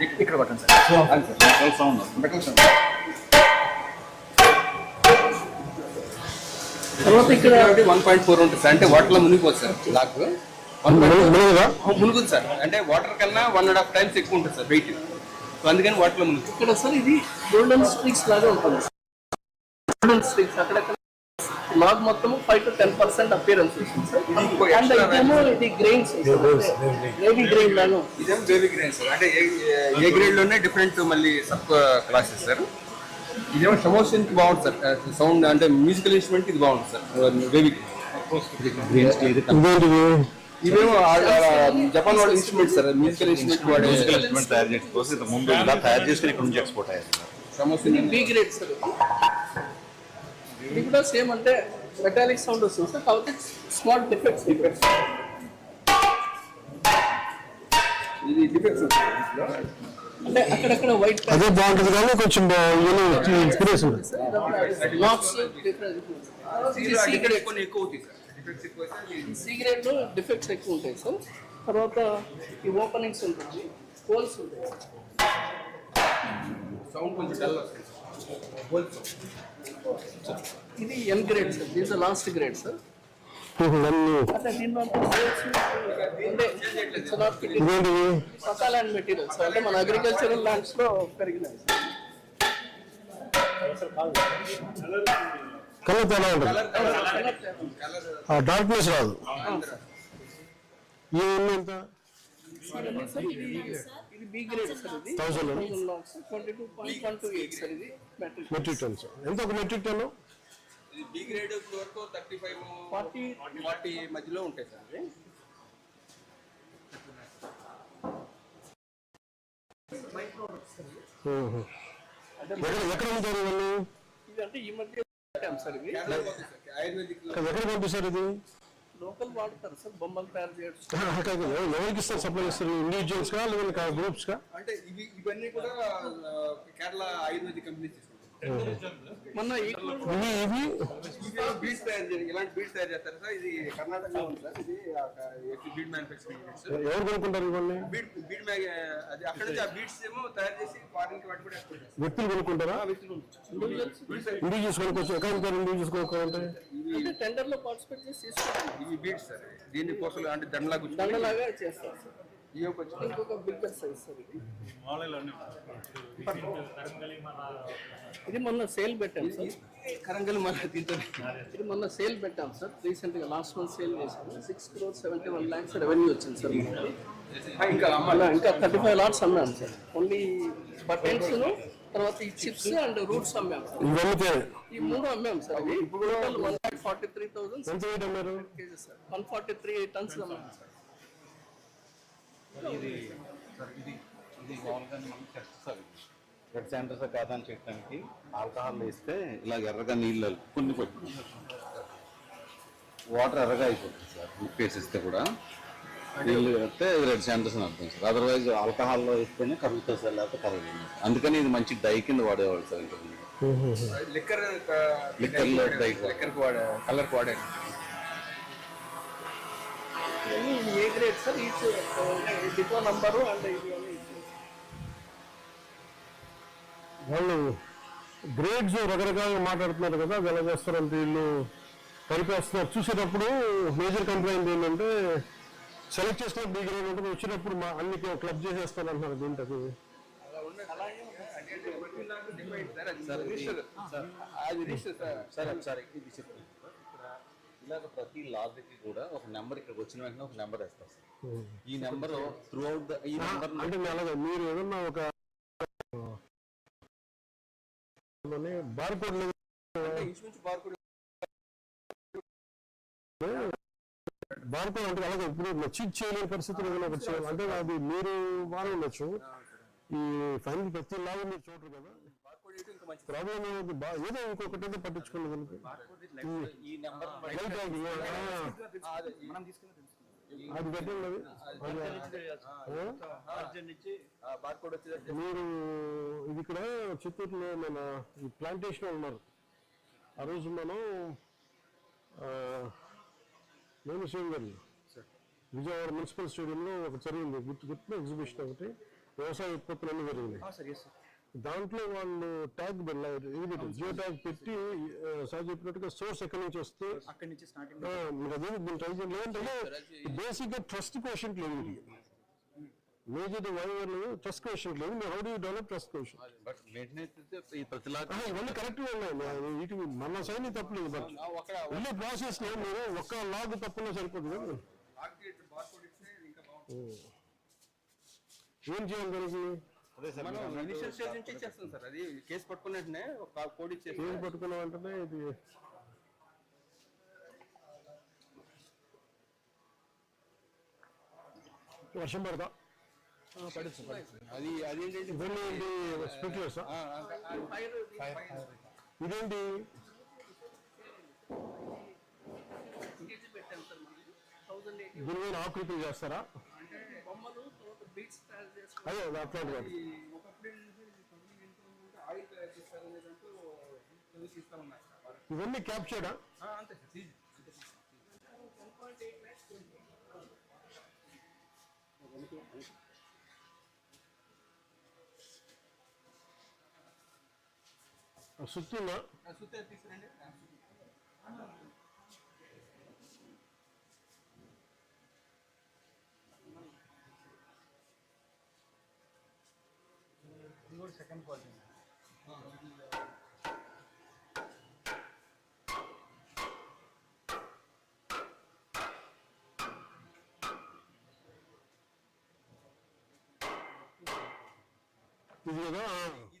ఇక్- ఇక్కడ పట్టండి సార్. సౌండ్ తర్వాత ఇక్కడ వన్ పాయింట్ ఫోర్ ఉంటుంది సార్. అంటే వాటర్లో మునిగిపోతుంది సార్. లాక్ మునుగుదా? మునుగుతుంది సార్. అంటే వాటర్ కన్నా వన్ అండ్ హాఫ్ టైమ్స్ ఎక్కువ ఉంటుంది సార్ వెయిట్ సో అందుకని వాటర్లో మునుగుతుంది ఇక్కడ సార్ ఇది గోల్డెన్ స్ట్రీక్స్ లాగా ఉంటుంది గోల్డెన్ స్ట్రీక్స్ అక్కడక్కడ లాగ్ మొత్తం five to ten percent appearance వస్తుంది సార్. అండ్ ఇదేమో ఇది గ్రెయిన్స్ గ్రేవీ గ్రెయిన్ లాగా ఉంటుంది. ఇదేమో బేబీ సార్? అంటే ఏ గ్రేడ్లోనే డిఫరెంట్ మళ్ళీ సబ్ క్లాసెస్ సార్? ఇదేమో ప్రమోషన్కి బాగుంటుంది సార్. సౌండ్ అంటే మ్యూజికల్ ఇన్స్ట్రుమెంట్ ఇది బాగుంటుంది సార్. బేబీ ఆ జపాన్ వాళ్ళ ఇన్స్ట్రుమెంట్ సార్. మ్యూజికల్ ఇన్స్ట్రుమెంట్ వాడే మ్యూజికల్ ఇన్స్ట్రుమెంట్ తయారు ఇంత ముందు ఇలా తయారు చేసుకుని ఇక్కడ నుంచి ఎక్స్పోర్ట్ అయ్యారు బి గ్రేడ్ సార్ ఇది. కూడా సేమ్ అంటే మెటాలిక్ సౌండ్ వస్తుంది సార్ కాకపోతే స్మాల్ డిఫెక్ట్స్ డిఫెక్ట్స్ ఇది డిఫెక్ట్స్ అంటే అక్కడక్కడ వైట్ అదే బాగుంటుంది కానీ కొంచెం ఇన్స్పిరేషన్ కొన్ని ఎక్కువ సార్. ఎక్కువ ఇది సీక్రెట్లో డిఫెక్ట్స్ ఎక్కువ ఉంటాయి సార్. తర్వాత ఈ ఓపెనింగ్స్ ఉంటుంది హోల్స్ ఉంటాయి సౌండ్ కొంచెం డల్ వస్తుంది హోల్స్ ఇది N grade sir these last grade sir land materials అంటే మన అగ్రికల్చరల్ ల్యాండ్స్లో పెరిగినాయి కలర్ తేడా ఉంటుంది. ఆ డార్క్నెస్ రాదు. ఈ ఎన్ని ఎంత? ఇది బి గ్రేడ్ సార్ ఇది thousand twenty two point one two eight sir ఇది మెట్రిక్ టన్స్ ఎంత ఒక మెట్రిక్ టన్ ఇది బి గ్రేడ్ వరకు థర్టీ ఫైవ్ ఫార్టీ ఫార్టీ మధ్యలో ఉంటాయి సార్ ఉంటారు ఎక్కడ పంపిస్తారు ఇది? లోకల్ వాడతారు సార్ బొమ్మలు తయారు చేయడం ఎవరికి ఇస్తారు సప్లై చేస్తారు? ఇండివిజువల్స్ లేదా గ్రూప్స్ కా అంటే ఇవి ఇవన్నీ కూడా కేరళ ఆయుర్వేదిక్ కంపెనీ తీసుకుంటాం మొన్న ఇవి బీడ్స్ తయారు చేయడం ఇలాంటి బీడ్స్ తయారు చేస్తారు సార్ ఇది కర్ణాటకలో ఉంది సార్ ఇది బీడ్ మ్యానుఫాక్చరింగ్ యూనిట్స్ ఎవరు కొనుక్కుంటారు ఇవన్నీ? బీడ్ బీడ్ మ్యాగ్ అది అక్కడ నుంచి ఆ బీడ్స్ ఏమో తయారు చేసి ఫారిన్కి వాటి కూడా ఎక్స్పోర్ట్ చేస్తారు వ్యక్తులు కొనుక్కుంటారా? ఇండివిజువల్స్ కొనుక్కోవచ్చు. ఎక్కడ ఉంటారు ఇండివిజువల్స్ కొనుక్కోవాలంటే? అంటే టెండర్లో పార్టిసిపేట్ చేసి తీసుకుంటాం ఇవి బీడ్స్ సార్ దీన్ని కోసలు అంటే దండలా కూర్చొని దండలాగా చేస్తారు. సార్ ఇవి ఒక చిన్న- ఇంకొక బిగ్గర్ సైజ్ సార్ ఇది. ఇది మొన్న సేల్ పెట్టాం సార్ కరంగల్ మన దీంతో ఇది మొన్న సేల్ పెట్టాం సార్ రీసెంట్గా లాస్ట్ మంత్ సేల్ చేసాము six crore seventy one lakhs revenue వచ్చింది సార్. ఇంకా ఇంకా థర్టీ ఫైవ్ లాట్స్ అమ్మాం సార్ ఓన్లీ బటన్స్ తర్వాత ఈ చిప్స్ అండ్ రూట్స్ అమ్మాం ఈ మూడు అమ్మాం సార్ ఇప్పుడు one lakh forty three thousand sir one forty three tons అమ్మాం sir ఇది సార్ ఇది ఇది మామూలుగా మనం టెస్ట్ సార్ బ్లడ్ శానిటైజర్ కాదని చేయడానికి ఆల్కహాల్ వేస్తే ఇలా ఎర్రగా నీళ్ళు కొన్ని కొట్టి వాటర్ ఎర్రగా అయిపోతుంది సార్ ఉప్పు వేసిస్తే కూడా. నీళ్ళు వేస్తే రెడ్ శానిటైజర్ అర్థం సార్. అదర్వైజ్ ఆల్కహాల్లో వేస్తేనే కరుగుతుంది సార్ లేకపోతే కరగదు. అందుకని ఇది మంచి డై కింద వాడేవాళ్ళు సార్ ఇంతకు లిక్కర్ Liquor లో dye. లిక్కర్ వాడే వాడారు. ఏ grade sir? Each depot number and ఇది అన్ని వాళ్ళు గ్రేడ్స్ రకరకాలుగా మాట్లాడుతున్నారు కదా ఎలా చేస్తారంటే వీళ్ళు కలిపేస్తున్నారు చూసేటప్పుడు మేజర్ కంప్లైంట్ ఏంటంటే సెలెక్ట్ చేసిన బి గ్రేడ్ ఉంటుంది వచ్చినప్పుడు మా అన్ని క్లబ్ చేసేస్తారు అంటున్నారు దీంట్లో అది ఇలాగ ప్రతి లాజిక్ కూడా ఒక నెంబర్ ఇక్కడికి వచ్చిన వెంటనే ఒక నెంబర్ వేస్తారు సార్ ఈ నెంబర్ త్రూ అవుట్ ద ఈ నెంబర్ అంటే మీరు ఏదన్నా ఒక బార్కోడ్ ఇంచుమించు బార్కోడ్ బార్కోడ్ అంటే అలాగే ఇప్పుడు చీట్ చేయలేని పరిస్థితులు అంటే అది మీరు బాగా ఉండొచ్చు. ఈ ఫైనల్ ప్రతి లాగా మీరు చూడరు కదా. ప్రాబ్లం ఏమైంది? ఏదో ఇంకొకటి అయితే పట్టించుకోండి అది పెట్టండి అది. ఆ? బార్కోడ్ వచ్చేది మీరు ఇది ఇక్కడ చిత్తూరులో మన ఈ ప్లాంటేషన్ ఉన్నారు. ఆ రోజు మనం ఆ, నేను శివ గారు విజయవాడ మున్సిపల్ స్టేడియంలో ఒక జరిగింది. గుర్తు గుర్తు ఎగ్జిబిషన్ ఒకటి. వ్యవసాయ ఉత్పత్తులన్నీ సార్. దాంట్లో వాళ్ళు ట్యాగ్ ఇది జియో ట్యాగ్ పెట్టి సార్ చెప్పినట్టుగా సోర్స్ ఎక్కడి నుంచి వస్తే అక్కడి నుంచి స్టార్టింగ్ ఆ, మీరు ట్రై చేయండి లేదంటే బేసిక్గా ట్రస్ట్ క్వశ్చన్ లేదు ఇది. మేజర్ వైవర్ లేదు. ట్రస్ట్ క్వశ్చన్ లేదు how do develop trust question ఇవన్నీ కరెక్ట్గా ఉన్నాయి. వీటి మన సైన్ తప్పలేదు బట్ వెళ్ళే ప్రాసెస్లో మీరు ఒక్క లాగ్ తప్పులో సరిపోతుంది ఏం చేయాలి దానికి? మనం ఇనిషియల్ స్టేజ్ నుంచి ఇచ్చేస్తాం సార్. అది కేసు పట్టుకున్న వెంటనే ఒక కోడ్ ఇచ్చేసి ఏం పట్టుకున్నాం అంటే ఇది వర్షం పడతా. అది ఏంటి స్ప్రింక్లర్స్ ఇదేంటి? దీని మీద ఆకృతి చేస్తారా? అంటే బొమ్మలు తర్వాత బీట్స్ తయారు వాటి ఒకప్పుడు ఆయిల్ తయారు చేస్తారు ఉన్నారు సార్. ఇవన్నీ క్యాప్చర్డా అంతే సుత్తుందా సుత్తే తీసుకురండి ఇది కూడా సెకండ్ క్వాలిటీ ఇది కదా ఆ. ఇది ఏ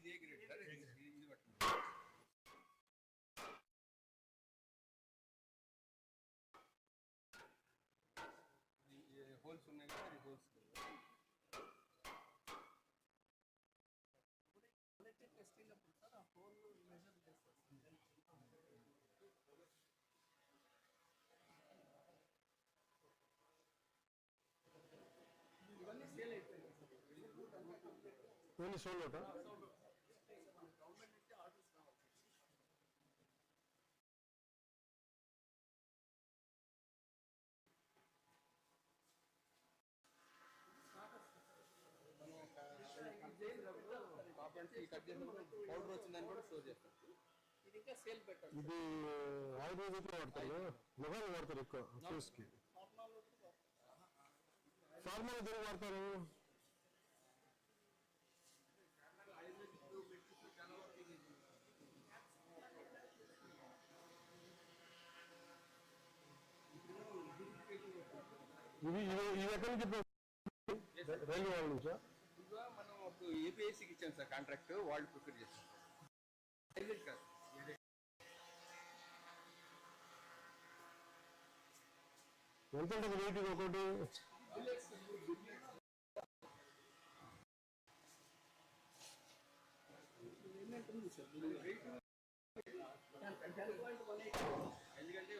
కట్ చేసినప్పుడు పౌడర్ వచ్చిందని కూడా స్టోర్ చేస్తాం ఇది ఇంకా సేల్ పెట్టాలి ఇది ఆయుర్వేదిక్లో వాడతారు కదా? మొహాలు వాడతారు ఎక్కువ ఫేస్కి ఫార్మల్ దేని వాడతారు? ఇది ఇది ఇది ఎక్కడి నుంచి రైల్వే వాళ్ళ నుంచా? మనం ఏపీఎస్సికి ఇచ్చాం సార్ కాంట్రాక్ట్ వాళ్ళు ప్రిపేర్ చేస్తాం కాదు ఎంత ఉంటుంది వెయిట్ ఒకటి? ఎందుకంటే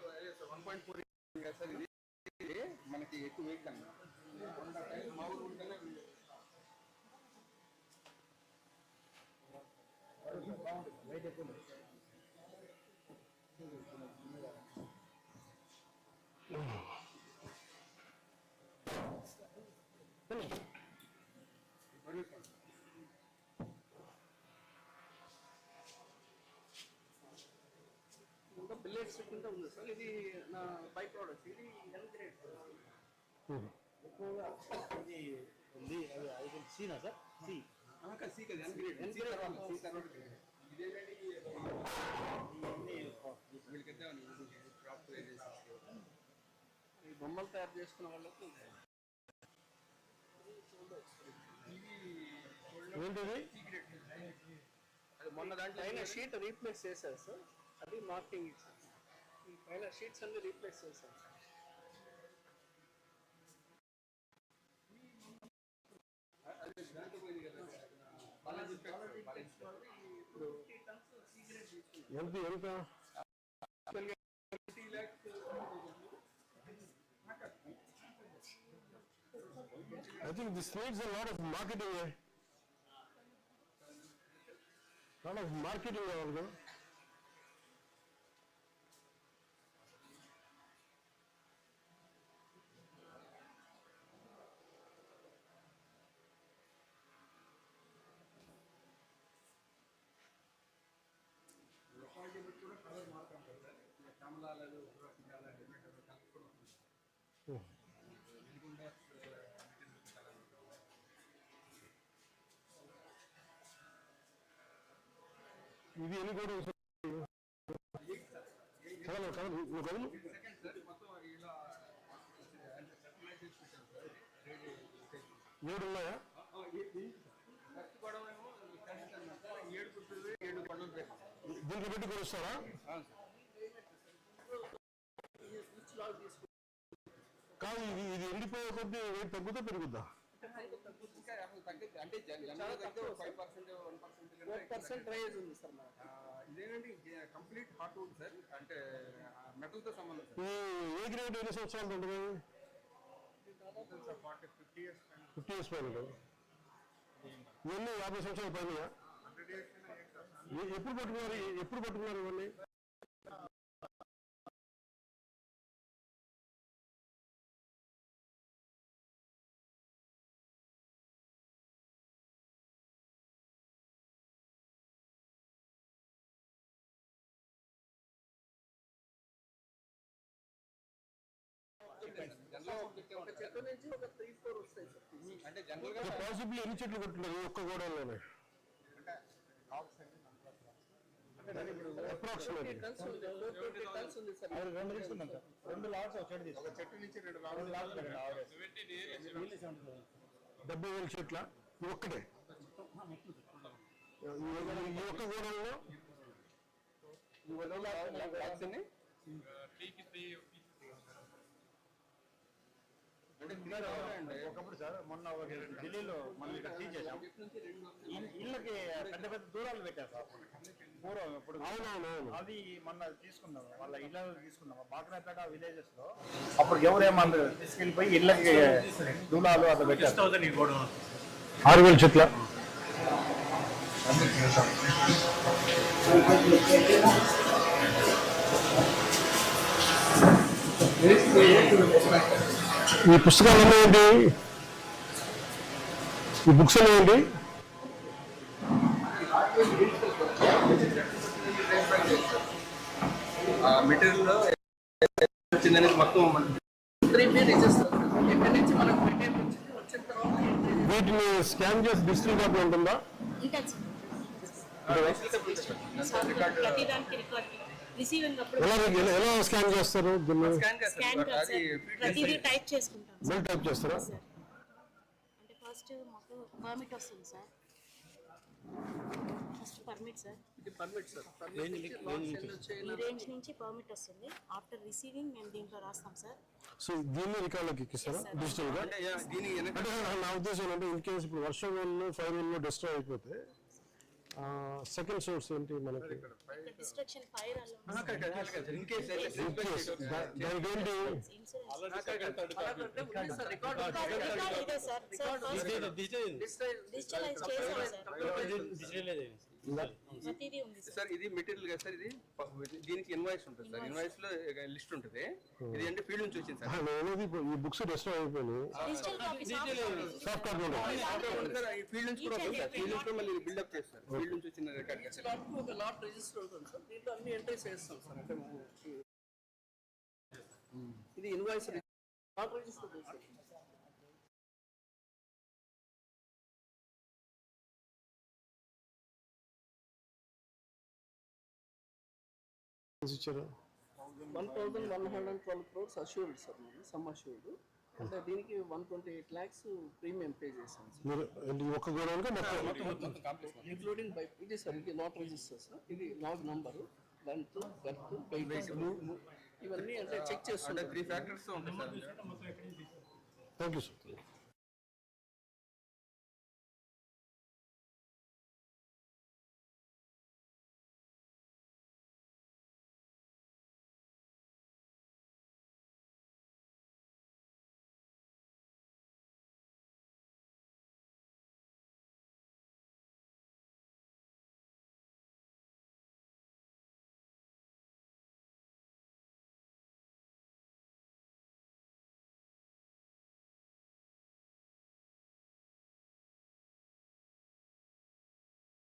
వన్ పాయింట్ ఫోర్ కదా సార్ ఇది. మనకి ఎక్కువ వెయిట్ అన్నమాట మా ఊరు బిల్లెట్స్ కింద ఉంది సార్. ఇది నా బై ప్రోడక్ట్. ఇది ఎక్కువగా ఇది ఉంది అది ఐదు సీనా సార్ సి సి కదా ఎన్ ఈ- బొమ్మలు తయారు చేసుకున్న వాళ్ళకు ఏంటిది అది మొన్న దాంట్లో పైన షీట్ రీప్లేస్ చేశారు సార్ అది మార్కింగ్ ఇచ్చారు ఈ పైన షీట్స్ అన్ని రీప్లేస్ చేశారు. Sir ఎంత ఎంత twenty lakhs I think this needs a lot of marketing. eh? lot of marketing ఇది ఎన్ని కూడా కదలు కదలు నువ్వు కదలు ఏడు ఉన్నాయా? దీంట్లో పెట్టి కొలుస్తారా? కాదు ఇది ఇది ఎండిపోయే కొద్దీ తగ్గుతా పెరుగుద్దా పర్సెంట్ రైజ్ ఉంది sir complete heartwood sir. అంటే మెటల్తో సంబంధం ఏ గ్రేడ్ ఎన్ని సంవత్సరాలు ఉంటుంది ఫిఫ్టీ ఇయర్స్ పైన. ఇవన్నీ యాభై సంవత్సరాల పైన ఎప్పుడు పట్టుకున్నారు ఎప్పుడు పట్టుకున్నారు ఇవన్నీ? ఒక చెట్టు నుంచి ఒక త్రీ ఫోర్ వస్తాయి సార్. అంటే జనరల్గా పాసిబుల్ ఎన్ని చెట్లు కొట్టున్నారు ఒక్క గోడలోనే రెండు లాట్స్ ఒక చెట్టు నుంచి రెండు లాట్స్ డెబ్బై వేల చెట్ల. ఈ ఒక్కటే. ఈ- ఒక్క గోడలో లాక్స్ అన్ని అంటే ఒకప్పుడు సార్ మొన్న ఢిల్లీలో మనం ఇక్కడ టీ చేసాం ఇల్- ఇళ్ళకి పెద్ద పెద్ద దూరాలు పెట్టారు సార్. పూర్వం ఇప్పుడు అది మొన్న తీసుకున్నాం. వాళ్ళ ఇళ్ళ తీసుకున్నాం. బాకరాపేట విలేజెస్లో అప్పుడు ఎవరేమన్నారు తీసుకెళ్ళిపోయి ఇళ్ళకి దూలాలు అట్లా పెట్టారు? ఆరు వేల చెట్ల. ఈ పుస్తకాలు ఉన్నాయండి ఈ బుక్స్ ఏంటి? వీటిని స్కాన్ చేసి డిజిటల్ కాపీ ఉంటుందా? రికార్డ్ ఎలా ఎలా- ఎలా స్కాన్ చేస్తారు ప్రతిదీ టైప్ చేసుకుంటాం సార్. మెల్ టైప్ చేస్తారా? సార్ అంటే ఫస్ట్ మాకు పర్మిట్ వస్తుంది సార్. ఫస్ట్ పర్మిట్ సార్ ఇది పర్మిట్ సార్ ఈ రేంజ్ నుంచి పర్మిట్ వస్తుంది. ఆఫ్టర్ రిసీవింగ్ మేము దీంట్లో రాస్తాం సార్ సో దీన్ని రికార్డులోకి ఎక్కిస్తారా Yes, sir. డిజిటల్గా? అంటే నా ఉద్దేశం అంటే ఇన్ కేసు ఇప్పుడు వర్షం వల్ల ఫైర్ వల్ల డిస్ట్రాయ్ అయిపోతే సెకండ్ సోర్స్ ఏంటి మనకి? Destruction fire. In case In case, దా- దానికి ఏంటి? సార్. ఇదే మెటీరియల్ కదా సార్ ఇది? దీనికి ఇన్వాయిస్ ఉంటుంది సార్. ఇన్వాయిస్లో లిస్ట్ ఉంటుంది. ఇది అంటే ఫీల్డ్ నుంచి వచ్చింది సార్. నేను ఈ బుక్స్ డిస్ట్రాయ్ అయిపోయినాయి. డిజిటల్ కాపీ సాఫ్ట్ కాపీ ఉండదు సార్. ఈ ఫీల్డ్ నుంచి కూడా వస్తుంది. సార్ ఫీల్డ్ నుంచి మళ్ళీ బిల్డప్ చేస్తారు. ఫీల్డ్ నుంచి వచ్చిన రికార్డ్ ఈచ్ లాట్కు ఒక లాట్ రిజిస్టర్ ఉంటుంది సార్. దీంట్లో అన్ని ఎంట్రీస్ చేస్తాం సార్. అంటే ఇది ఇన్వాయిస్ లాట్ రిజిస్టర్ ఇచ్చారు one thousand one hundred twelve crores assured sir మనం సమ్ అష్యూర్డ్ అంటే దీనికి one twenty eight lakhs premium pay చేసాం సార్ మీరు ఒక్క ఇంక్లూడింగ్ బై ఇది సార్ ఇది లాట్ రిజిస్టర్ సార్ ఇది log number length breadth weight ఇవన్నీ అంటే చెక్ అంటే చేస్తుంటారు త్రీ ఫ్యాక్టర్స్ ఉంటాయి సార్ థ్యాంక్ యూ సార్